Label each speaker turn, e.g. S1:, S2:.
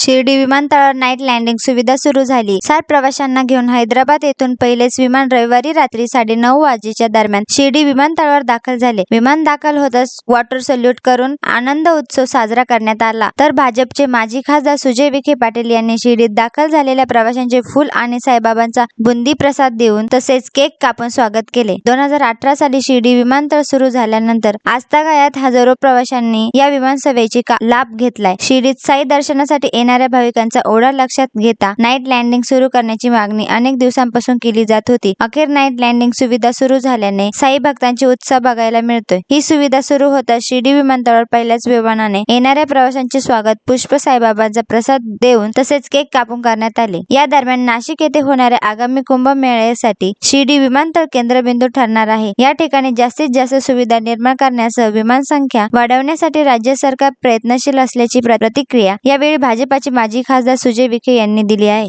S1: शिर्डी विमानतळावर night landing सुविधा सुरू झाली. सात प्रवाशांना घेऊन हैदराबाद येथून पहिलेच विमान रविवारी रात्री साडे नऊ वाजेच्या दरम्यान शिर्डी विमानतळावर दाखल झाले. विमान दाखल होताच वॉटर सल्यूट करून आनंद उत्सव साजरा करण्यात आला. तर भाजपचे माजी खासदार सुजय विखे पाटील यांनी शिर्डीत दाखल झालेल्या प्रवाशांचे फुल आणि साईबाबांचा बुंदी प्रसाद देऊन तसेच केक कापून स्वागत केले. दोन हजार अठरा साली शिर्डी विमानतळ सुरू झाल्यानंतर आजतागायात हजारो प्रवाशांनी या विमानसेवेची का- लाभ घेतलाय. शिर्डीत साई दर्शनासाठी येणाऱ्या भाविकांचा ओढा लक्षात घेता नाईट लँडिंग सुरू करण्याची मागणी अनेक दिवसांपासून केली जात होती. अखेर नाईट लँडिंग सुविधा सुरू झाल्याने साई भक्तांची उत्साह बघायला मिळतोय. ही सुविधा सुरू होताच शिर्डी विमानतळावर पहिल्याच विमानाने. येणाऱ्या प्रवाशांचे स्वागत पुष्प साईबाबांचा प्रसाद देऊन तसेच केक कापून करण्यात आले. या दरम्यान नाशिक येथे होणाऱ्या आगामी कुंभमेळ्यासाठी शिर्डी विमानतळ केंद्रबिंदू ठरणार आहे. या ठिकाणी जास्तीत जास्त सुविधा निर्माण करण्यासह विमान संख्या वाढवण्यासाठी राज्य सरकार प्रयत्नशील असल्याची प्रतिक्रिया यावेळी भाजपाचे माजी खासदार सुजय विखे यांनी दिली आहे.